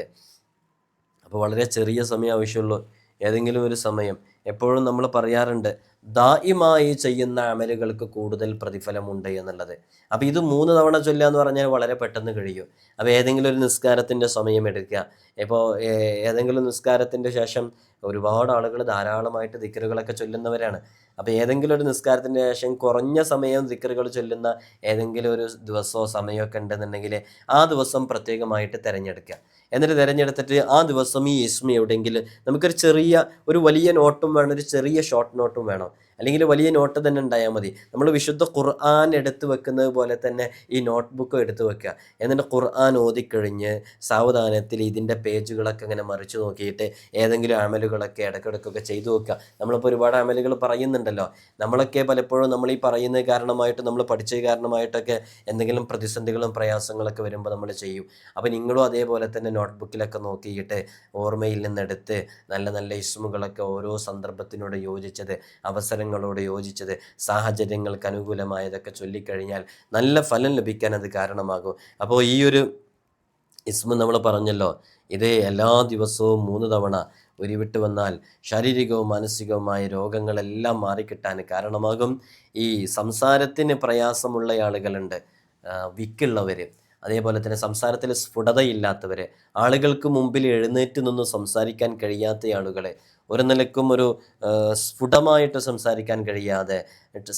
അപ്പോൾ വളരെ ചെറിയ സമയം ആവശ്യമുള്ളൂ. ഏതെങ്കിലും ഒരു സമയം. എപ്പോഴും നമ്മൾ പറയാറുണ്ട് ദായിമായി ചെയ്യുന്ന അമലുകൾക്ക് കൂടുതൽ പ്രതിഫലമുണ്ട് എന്നുള്ളത്. അപ്പോൾ ഇത് മൂന്ന് തവണ ചൊല്ലുക എന്ന് പറഞ്ഞാൽ വളരെ പെട്ടെന്ന് കഴിയും. അപ്പോൾ ഏതെങ്കിലും ഒരു നിസ്കാരത്തിന്റെ സമയം എടുക്കുക. ഇപ്പോൾ ഏതെങ്കിലും നിസ്കാരത്തിന്റെ ശേഷം ഒരുപാട് ആളുകൾ ധാരാളമായിട്ട് ദിക്കറുകളൊക്കെ ചൊല്ലുന്നവരാണ്. അപ്പോൾ ഏതെങ്കിലും ഒരു നിസ്കാരത്തിന്റെ ശേഷം കുറഞ്ഞ സമയം ദിക്കറുകൾ ചൊല്ലുന്ന ഏതെങ്കിലും ഒരു ദിവസമോ സമയമൊക്കെ ഉണ്ടെന്നുണ്ടെങ്കിൽ ആ ദിവസം പ്രത്യേകമായിട്ട് തിരഞ്ഞെടുക്കുക. എന്നിട്ട് തിരഞ്ഞെടുത്തിട്ട് ആ ദിവസം ഈ ഇസ്മി എവിടെയെങ്കിലും നമുക്കൊരു ചെറിയ ഒരു വലിയ നോട്ടും വേണം ഒരു ചെറിയ ഷോർട്ട് നോട്ടും വേണം. അല്ലെങ്കിൽ വലിയ നോട്ട് തന്നെ ഉണ്ടായാൽ മതി. നമ്മൾ വിശുദ്ധ ഖുർആൻ എടുത്തു വെക്കുന്നത് പോലെ തന്നെ ഈ നോട്ട് ബുക്കും എടുത്ത് വെക്കുക. എന്നിട്ട് ഖുർആൻ ഓതിക്കഴിഞ്ഞ് സാവധാനത്തിൽ ഇതിന്റെ പേജുകളൊക്കെ ഇങ്ങനെ മറിച്ച് നോക്കിയിട്ട് ഏതെങ്കിലും അമലുകളൊക്കെ ഇടയ്ക്കിടയ്ക്കൊക്കെ ചെയ്തു വെക്കുക. നമ്മളിപ്പോൾ ഒരുപാട് അമലുകൾ പറയുന്നുണ്ടല്ലോ. നമ്മളൊക്കെ പലപ്പോഴും നമ്മൾ ഈ പറയുന്നത് കാരണമായിട്ട് നമ്മൾ പഠിച്ചത് കാരണമായിട്ടൊക്കെ എന്തെങ്കിലും പ്രതിസന്ധികളും പ്രയാസങ്ങളൊക്കെ വരുമ്പോൾ നമ്മൾ ചെയ്യും. അപ്പോൾ നിങ്ങളും അതേപോലെ തന്നെ നോട്ട് ബുക്കിലൊക്കെ നോക്കിയിട്ട് ഓർമ്മയിൽ നിന്നെടുത്ത് നല്ല നല്ല ഇസ്മുകളൊക്കെ ഓരോ സന്ദർഭത്തിനോട് യോജിച്ചത് അവസരങ്ങളോട് യോജിച്ചത് സാഹചര്യങ്ങൾക്ക് അനുകൂലമായതൊക്കെ ചൊല്ലിക്കഴിഞ്ഞാൽ നല്ല ഫലം ലഭിക്കാൻ അത് കാരണമാകും. അപ്പോൾ ഈ ഒരു ഇസ്മു നമ്മൾ പറഞ്ഞല്ലോ ഇത് എല്ലാ ദിവസവും മൂന്ന് തവണ ഉരുവിട്ട് വന്നാൽ ശാരീരികവും മാനസികവുമായ രോഗങ്ങളെല്ലാം മാറിക്കിട്ടാൻ കാരണമാകും. ഈ സംസാരത്തിന് പ്രയാസമുള്ള ആളുകളുണ്ട് വിക്കുള്ളവർ അതേപോലെ തന്നെ സംസാരത്തിൽ സ്ഫുടതയില്ലാത്തവർ ആളുകൾക്ക് മുമ്പിൽ എഴുന്നേറ്റ് നിന്ന് സംസാരിക്കാൻ കഴിയാത്ത ആളുകൾ ഒരു നിലക്കും ഒരു സ്ഫുടമായിട്ട് സംസാരിക്കാൻ കഴിയാതെ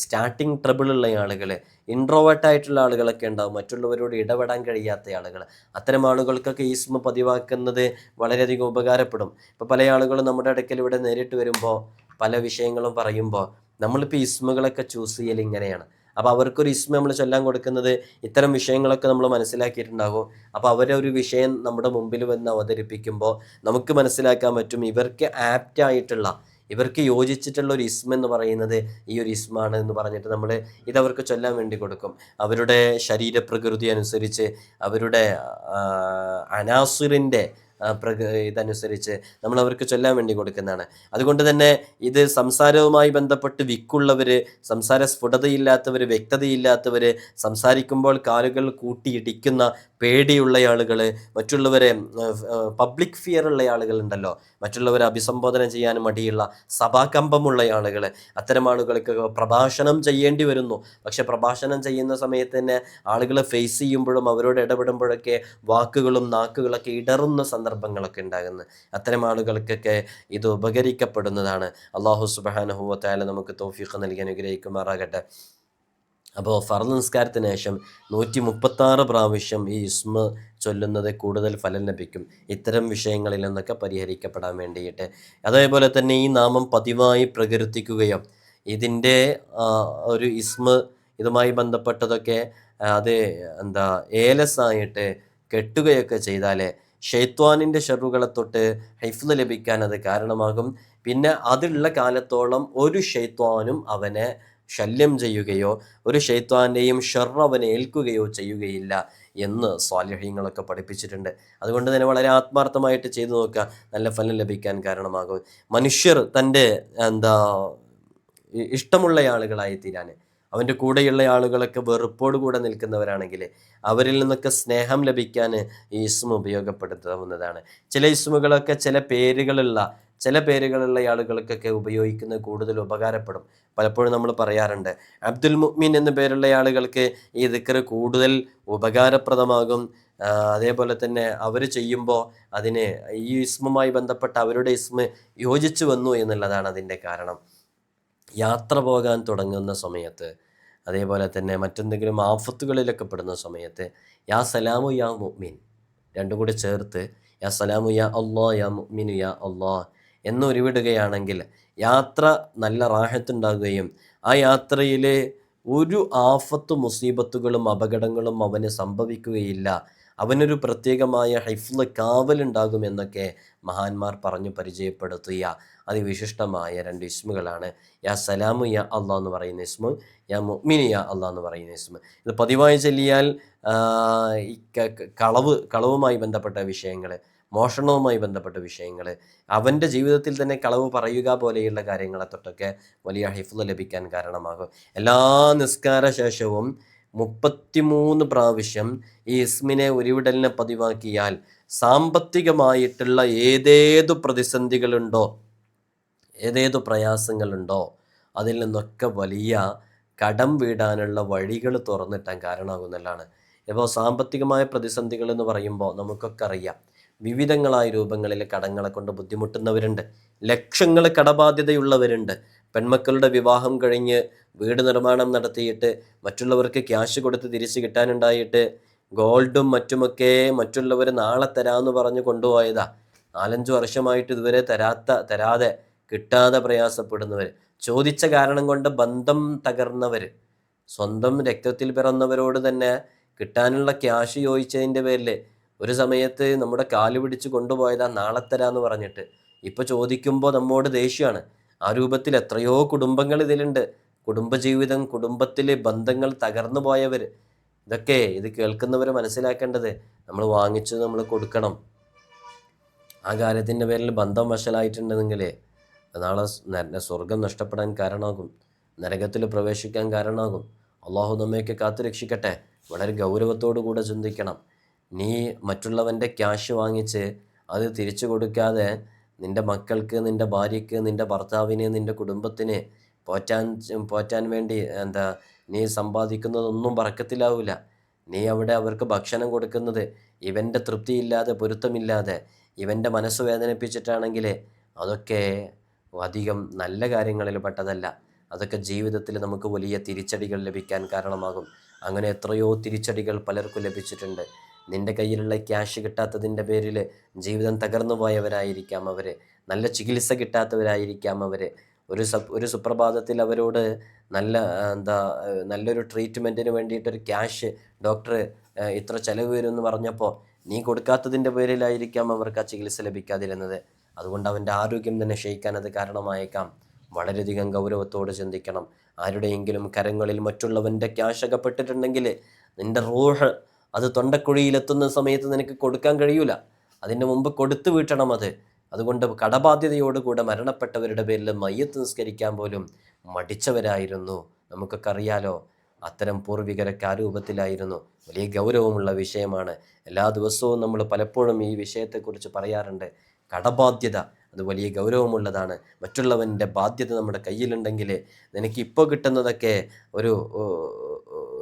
സ്റ്റാർട്ടിങ് ട്രബിളുള്ള ആളുകൾ ഇൻട്രോവേർട്ടായിട്ടുള്ള ആളുകളൊക്കെ ഉണ്ടാവും. മറ്റുള്ളവരോട് ഇടപെടാൻ കഴിയാത്ത ആളുകൾ അത്തരം ആളുകൾക്കൊക്കെ ഈ ഈസ്മ പതിവാക്കുന്നത് വളരെയധികം ഉപകാരപ്പെടും. ഇപ്പോൾ പല ആളുകളും നമ്മുടെ അടുക്കൽ ഇവിടെ നേരിട്ട് വരുമ്പോൾ പല വിഷയങ്ങളും പറയുമ്പോൾ നമ്മളിപ്പോൾ ഇസ്മുകളൊക്കെ ചൂസ് ചെയ്യൽ ഇങ്ങനെയാണ്. അപ്പോൾ അവർക്കൊരു ഇസ്മ നമ്മൾ ചൊല്ലാൻ കൊടുക്കുന്നത് ഇത്തരം വിഷയങ്ങളൊക്കെ നമ്മൾ മനസ്സിലാക്കിയിട്ടുണ്ടാകും. അപ്പോൾ അവരെ ഒരു വിഷയം നമ്മുടെ മുമ്പിൽ വന്ന് അവതരിപ്പിക്കുമ്പോൾ നമുക്ക് മനസ്സിലാക്കാൻ പറ്റും ഇവർക്ക് ആപ്റ്റ് ആയിട്ടുള്ള ഇവർക്ക് യോജിച്ചിട്ടുള്ള ഒരു ഇസ്മ എന്ന് പറയുന്നത് ഈ ഒരു ഇസ്മാണ് എന്ന് പറഞ്ഞിട്ട് നമ്മൾ ഇതവർക്ക് ചൊല്ലാൻ വേണ്ടി കൊടുക്കും. അവരുടെ ശരീരപ്രകൃതി അനുസരിച്ച് അവരുടെ അനാസുറിന്റെ പ്രക ഇതനുസരിച്ച് നമ്മൾ അവർക്ക് ചൊല്ലാൻ വേണ്ടി കൊടുക്കുന്നതാണ്. അതുകൊണ്ട് തന്നെ ഇത് സംസാരവുമായി ബന്ധപ്പെട്ട് വിക്കുള്ളവർ സംസാര സ്ഫുടതയില്ലാത്തവർ വ്യക്തതയില്ലാത്തവർ സംസാരിക്കുമ്പോൾ കാലുകൾ കൂട്ടിയിടിക്കുന്ന പേടിയുള്ള ആളുകൾ മറ്റുള്ളവരെ പബ്ലിക് ഫിയർ ഉള്ള ആളുകൾ ഉണ്ടല്ലോ മറ്റുള്ളവരെ അഭിസംബോധന ചെയ്യാൻ മടിയുള്ള സഭാകമ്പമുള്ള ആളുകൾ അത്തരം ആളുകൾക്ക് പ്രഭാഷണം ചെയ്യേണ്ടി വരുന്നു. പക്ഷെ പ്രഭാഷണം ചെയ്യുന്ന സമയത്ത് തന്നെ ആളുകൾ ഫേസ് ചെയ്യുമ്പോഴും അവരോട് ഇടപെടുമ്പോഴൊക്കെ വാക്കുകളും നാക്കുകളൊക്കെ ഇടറുന്ന സന്ദർഭങ്ങളൊക്കെ ഉണ്ടാകുന്നത് അത്തരം ആളുകൾക്കൊക്കെ ഇത് ഉപകരിക്കപ്പെടുന്നതാണ്. അള്ളാഹു സുബാനഹുവത്തായാലും നമുക്ക് തോഫീഖ് നൽകി അനുഗ്രഹിക്കുമാറാകട്ടെ. അപ്പോൾ ഫറ നിസ്കാരത്തിന് ശേഷം നൂറ്റി മുപ്പത്താറ് പ്രാവശ്യം ഈ ഇസ്മ ചൊല്ലുന്നത് കൂടുതൽ ഫലം ലഭിക്കും. ഇത്തരം വിഷയങ്ങളിൽ നിന്നൊക്കെ പരിഹരിക്കപ്പെടാൻ വേണ്ടിയിട്ട്. അതേപോലെ തന്നെ ഈ നാമം പതിവായി പ്രകീർത്തിക്കുകയോ ഇതിന്റെ ഒരു ഇസ്മ ഇതുമായി ബന്ധപ്പെട്ടതൊക്കെ അത് എന്താ ഏലസായിട്ട് കെട്ടുകയൊക്കെ ചെയ്താൽ ഷെയ്ത്വാനിന്റെ ഷെറുകളെ തൊട്ട് ഹൈഫ്ല് ലഭിക്കാൻ അത് കാരണമാകും. പിന്നെ അതിലുള്ള കാലത്തോളം ഒരു ഷെയ്ത്വാനും അവനെ ശല്യം ചെയ്യുകയോ ഒരു ഷെയ്ത്വാന്റെയും ഷെർ അവനെ ഏൽക്കുകയോ ചെയ്യുകയില്ല എന്ന് സ്വാലിഹ്യങ്ങളൊക്കെ പഠിപ്പിച്ചിട്ടുണ്ട്. അതുകൊണ്ട് തന്നെ വളരെ ആത്മാർത്ഥമായിട്ട് ചെയ്തു നോക്കുക. നല്ല ഫലം ലഭിക്കാൻ കാരണമാകും. മനുഷ്യർ തന്റെ എന്താ ഇഷ്ടമുള്ള ആളുകളായി തീരാൻ അവന്റെ കൂടെയുള്ള ആളുകളൊക്കെ വെറുപ്പോട് കൂടെ നിൽക്കുന്നവരാണെങ്കിൽ അവരിൽ നിന്നൊക്കെ സ്നേഹം ലഭിക്കാൻ ഈ ഇസ്മ ഉപയോഗപ്പെടുത്താവുന്നതാണ്. ചില ഇസ്മുകളൊക്കെ ചില പേരുകളുള്ള ചില പേരുകളുള്ള ആളുകൾക്കൊക്കെ ഉപയോഗിക്കുന്നത് കൂടുതൽ ഉപകാരപ്പെടും. പലപ്പോഴും നമ്മൾ പറയാറുണ്ട് അബ്ദുൽ മുഹ്മീൻ എന്ന പേരുള്ള ആളുകൾക്ക് ഈ ദിക്കർ കൂടുതൽ ഉപകാരപ്രദമാകും. അതേപോലെ തന്നെ അവർ ചെയ്യുമ്പോൾ അതിന് ഈ ഇസ്മുമായി ബന്ധപ്പെട്ട അവരുടെ ഇസ്മ യോജിച്ചു വന്നു എന്നുള്ളതാണ് അതിന്റെ കാരണം. യാത്ര പോകാൻ തുടങ്ങുന്ന സമയത്ത് അതേപോലെ തന്നെ മറ്റെന്തെങ്കിലും ആഫത്തുകളിലൊക്കെ പെടുന്ന സമയത്ത് യാ സലാമു യാ മുഅ്മിൻ രണ്ടും കൂടി ചേർത്ത് യാ സലാമു യാ അള്ളാ യാ മുഅ്മിനു യാ അള്ളാ എന്ന് ഉരുവിടുകയാണെങ്കിൽ യാത്ര നല്ല റാഹത്തുണ്ടാകുകയും ആ യാത്രയിൽ ഒരു ആഫത്തും മുസീബത്തുകളും അപകടങ്ങളും അവന് സംഭവിക്കുകയില്ല. അവനൊരു പ്രത്യേകമായ ഹൈഫ്ല് കാവലുണ്ടാകുമെന്നൊക്കെ മഹാന്മാർ പറഞ്ഞു പരിചയപ്പെടുത്തിയ അതിവിശിഷ്ടമായ രണ്ട് ഇസ്മുകളാണ്. യാ സലാമു യാ അള്ളാ എന്ന് പറയുന്ന ഇസ്മു യാ മുഅ്മിനു യാ അള്ളാ എന്ന് പറയുന്ന ഇസ്മു. ഇത് പതിവായി ചൊല്ലിയാൽ കളവ് കളവുമായി ബന്ധപ്പെട്ട വിഷയങ്ങൾ മോഷണവുമായി ബന്ധപ്പെട്ട വിഷയങ്ങൾ അവന്റെ ജീവിതത്തിൽ തന്നെ കളവ് പറയുക പോലെയുള്ള കാര്യങ്ങളെ തൊട്ടൊക്കെ വലിയ ഹിഫ്ല് ലഭിക്കാൻ കാരണമാകും. എല്ലാ നിസ്കാര ശേഷവും മുപ്പത്തിമൂന്ന് പ്രാവശ്യം ഈ ഇസ്മിനെ ഉരുവിടലിനെ പതിവാക്കിയാൽ സാമ്പത്തികമായിട്ടുള്ള ഏതേതു പ്രതിസന്ധികളുണ്ടോ ഏതേതു പ്രയാസങ്ങളുണ്ടോ അതിൽ നിന്നൊക്കെ വലിയ കടം വീടാനുള്ള വഴികൾ തുറന്നിട്ടാൻ കാരണമാകുന്നതാണ് ഇപ്പോൾ സാമ്പത്തികമായ പ്രതിസന്ധികൾ എന്ന് പറയുമ്പോൾ നമുക്കൊക്കെ അറിയാം. വിവിധങ്ങളായ രൂപങ്ങളിൽ കടങ്ങളെ കൊണ്ട് ബുദ്ധിമുട്ടുന്നവരുണ്ട്. ലക്ഷങ്ങൾ കടബാധ്യതയുള്ളവരുണ്ട്. പെൺമക്കളുടെ വിവാഹം കഴിഞ്ഞ് വീട് നിർമ്മാണം നടത്തിയിട്ട് മറ്റുള്ളവർക്ക് ക്യാഷ് കൊടുത്ത് തിരിച്ചു കിട്ടാനുണ്ടായിട്ട് ഗോൾഡും മറ്റുമൊക്കെ മറ്റുള്ളവർ നാളെ തരാമെന്ന് പറഞ്ഞ് കൊണ്ടുപോയതാ. നാലഞ്ച് വർഷമായിട്ട് ഇതുവരെ തരാത്ത തരാതെ കിട്ടാതെ പ്രയാസപ്പെടുന്നവർ ചോദിച്ച കാരണം കൊണ്ട് ബന്ധം തകർന്നവർ സ്വന്തം രക്തത്തിൽ പിറന്നവരോട് തന്നെ കിട്ടാനുള്ള ക്യാഷ് ചോദിച്ചതിന്റെ പേരിൽ ഒരു സമയത്ത് നമ്മുടെ കാൽ പിടിച്ച് കൊണ്ടുപോയതാ നാളെ തരാന്ന് പറഞ്ഞിട്ട്. ഇപ്പോൾ ചോദിക്കുമ്പോൾ നമ്മോട് ദേഷ്യമാണ്. ആ രൂപത്തിൽ എത്രയോ കുടുംബങ്ങൾ ഇതിലുണ്ട്. കുടുംബജീവിതം കുടുംബത്തിലെ ബന്ധങ്ങൾ തകർന്നു പോയവർ ഇതൊക്കെ ഇത് കേൾക്കുന്നവർ മനസ്സിലാക്കേണ്ടത് നമ്മൾ വാങ്ങിച്ചു നമ്മൾ കൊടുക്കണം. ആ കാര്യത്തിന്റെ പേരിൽ ബന്ധം വഷളായിട്ടുണ്ടെങ്കിൽ നാളെ നരനെ സ്വർഗം നഷ്ടപ്പെടാൻ കാരണമാകും നരകത്തിൽ പ്രവേശിക്കാൻ കാരണമാകും അള്ളാഹു നമ്മയൊക്കെ കാത്തു രക്ഷിക്കട്ടെ. വളരെ ഗൗരവത്തോടു കൂടെ ചിന്തിക്കണം. നീ മറ്റുള്ളവന്റെ ക്യാഷ് വാങ്ങിച്ച് അത് തിരിച്ചു കൊടുക്കാതെ നിന്റെ മക്കൾക്ക് നിന്റെ ഭാര്യയ്ക്ക് നിന്റെ ഭർത്താവിന് നിന്റെ കുടുംബത്തിന് പോറ്റാൻ പോറ്റാൻ വേണ്ടി എന്താ നീ സമ്പാദിക്കുന്നതൊന്നും പറക്കത്തിലാവില്ല നീ അവിടെ അവർക്ക് ഭക്ഷണം കൊടുക്കുന്നത് ഇവന്റെ തൃപ്തിയില്ലാതെ പൊരുത്തമില്ലാതെ ഇവന്റെ മനസ്സ് വേദനിപ്പിച്ചിട്ടാണെങ്കിൽ അതൊക്കെ അധികം നല്ല കാര്യങ്ങളിൽ പെട്ടതല്ല. അതൊക്കെ ജീവിതത്തിൽ നമുക്ക് വലിയ തിരിച്ചടികൾ ലഭിക്കാൻ കാരണമാകും. അങ്ങനെ എത്രയോ തിരിച്ചടികൾ പലർക്കും ലഭിച്ചിട്ടുണ്ട്. നിന്റെ കയ്യിലുള്ള ക്യാഷ് കിട്ടാത്തതിന്റെ പേരിൽ ജീവിതം തകർന്നു പോയവരായിരിക്കാം അവർ. നല്ല ചികിത്സ കിട്ടാത്തവരായിരിക്കാം അവർ. ഒരു സ ഒരു സുപ്രഭാതത്തിൽ അവരോട് നല്ല എന്താ നല്ലൊരു ട്രീറ്റ്മെന്റിന് വേണ്ടിയിട്ടൊരു ക്യാഷ് ഡോക്ടർ ഇത്ര ചിലവ് വരുമെന്ന് പറഞ്ഞപ്പോൾ നീ കൊടുക്കാത്തതിന്റെ പേരിലായിരിക്കാം അവർക്ക് ആ ചികിത്സ ലഭിക്കാതിരുന്നത്. അതുകൊണ്ട് അവന്റെ ആരോഗ്യം തന്നെ ക്ഷയിക്കാൻ അത് കാരണമായേക്കാം. വളരെയധികം ഗൗരവത്തോട് ചിന്തിക്കണം. ആരുടെയെങ്കിലും കരങ്ങളിൽ മറ്റുള്ളവന്റെ ക്യാശകപ്പെട്ടിട്ടുണ്ടെങ്കിൽ നിന്റെ റൂഹ് അത് തൊണ്ടക്കുഴിയിലെത്തുന്ന സമയത്ത് നിനക്ക് കൊടുക്കാൻ കഴിയൂല. അതിന് മുമ്പ് കൊടുത്തു വീട്ടണം അത്. അതുകൊണ്ട് കടബാധ്യതയോടുകൂടെ മരണപ്പെട്ടവരുടെ പേരിൽ മയ്യത്ത് നിസ്കരിക്കാൻ പോലും മടിച്ചവരായിരുന്നു. നമുക്കൊക്കെ അറിയാലോ അത്തരം പൂർവികരൊക്കെ ആ രൂപത്തിലായിരുന്നു. വലിയ ഗൗരവമുള്ള വിഷയമാണ്. എല്ലാ ദിവസവും നമ്മൾ പലപ്പോഴും ഈ വിഷയത്തെക്കുറിച്ച് പറയാറുണ്ട്. കടബാധ്യത അത് വലിയ ഗൗരവമുള്ളതാണ്. മറ്റുള്ളവന്റെ ബാധ്യത നമ്മുടെ കയ്യിലുണ്ടെങ്കിൽ നിനക്ക് ഇപ്പോൾ കിട്ടുന്നതൊക്കെ ഒരു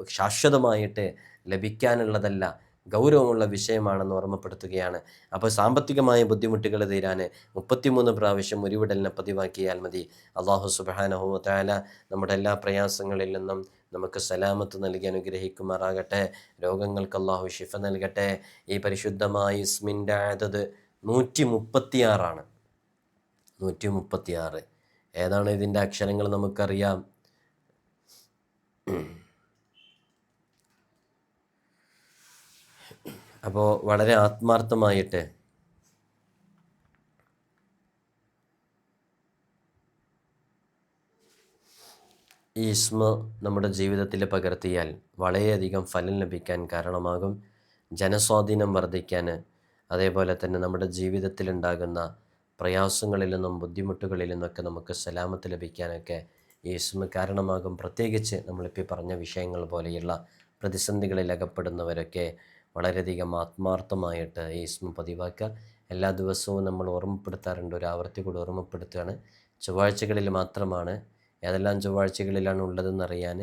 ശാശ്വതമായിട്ട് ലഭിക്കാനുള്ളതല്ല ഗൗരവമുള്ള വിഷയമാണെന്ന് ഓർമ്മപ്പെടുത്തുകയാണ്. അപ്പോൾ സാമ്പത്തികമായ ബുദ്ധിമുട്ടുകൾ തീരാൻ മുപ്പത്തിമൂന്ന് പ്രാവശ്യം ഉരുവിടലിനെ പതിവാക്കിയാൽ മതി. അള്ളാഹു സുബാനഹുല നമ്മുടെ എല്ലാ പ്രയാസങ്ങളിൽ നിന്നും നമുക്ക് സലാമത്ത് നൽകി അനുഗ്രഹിക്കുമാറാകട്ടെ. രോഗങ്ങൾക്ക് അള്ളാഹു ഷിഫ നൽകട്ടെ. ഈ പരിശുദ്ധമായ ഇസ്മിന്റെ അതത് നൂറ്റി മുപ്പത്തിയാറാണ് നൂറ്റി മുപ്പത്തിയാറ് ഏതാണ് ഇതിന്റെ അക്ഷരങ്ങൾ നമുക്കറിയാം? അപ്പോൾ വളരെ ആത്മാർത്ഥമായിട്ട് ഈ ഇസ്മ നമ്മുടെ ജീവിതത്തിൽ പകർത്തിയാൽ വളരെയധികം ഫലം ലഭിക്കാൻ കാരണമാകും. ജനസ്വാധീനം വർദ്ധിക്കാൻ അതേപോലെ തന്നെ നമ്മുടെ ജീവിതത്തിലുണ്ടാകുന്ന പ്രയാസങ്ങളിൽ നിന്നും ബുദ്ധിമുട്ടുകളിൽ നിന്നൊക്കെ നമുക്ക് സലാമത്ത് ലഭിക്കാനൊക്കെ ഇസ്മ കാരണമാകും. പ്രത്യേകിച്ച് നമ്മളിപ്പോൾ പറഞ്ഞ വിഷയങ്ങൾ പോലെയുള്ള പ്രതിസന്ധികളിൽ അകപ്പെടുന്നവരൊക്കെ വളരെയധികം ആത്മാർത്ഥമായിട്ട് ഈ ഇസ്മ പതിവാക്കുക. എല്ലാ ദിവസവും നമ്മൾ ഓർമ്മപ്പെടുത്താറുണ്ട് ഒരു ആവർത്തി കൂടി ഓർമ്മപ്പെടുത്തുകയാണ്. ചൊവ്വാഴ്ചകളിൽ മാത്രമാണ് ഏതെല്ലാം ചൊവ്വാഴ്ചകളിലാണ് ഉള്ളതെന്ന് അറിയാൻ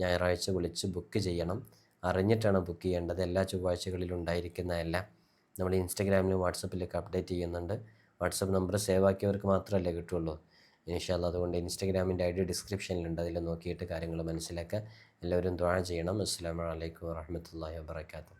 ഞായറാഴ്ച വിളിച്ച് ബുക്ക് ചെയ്യണം. അറിഞ്ഞിട്ടാണ് ബുക്ക് ചെയ്യേണ്ടത്. എല്ലാ ചൊവ്വാഴ്ചകളിലും ഉണ്ടായിരിക്കുന്നതല്ല നമ്മൾ ഇൻസ്റ്റഗ്രാമിലും വാട്സപ്പിലൊക്കെ അപ്ഡേറ്റ് ചെയ്യുന്നുണ്ട്. വാട്സപ്പ് നമ്പർ സേവ് ആക്കിയവർക്ക് മാത്രമല്ലേ കിട്ടുള്ളൂ. ഇൻഷാല്ല അതുകൊണ്ട് ഇൻസ്റ്റഗ്രാമിന്റെ ഐ ഡി ഡിസ്ക്രിപ്ഷനിലുണ്ട്. അതിൽ നോക്കിയിട്ട് കാര്യങ്ങൾ മനസ്സിലാക്കുക. എല്ലാവരും ദ്വാഴ ചെയ്യണം. അസ്സാം വലൈക്കും വാഹമത്തല്ലാ വാബർക്കാത്തു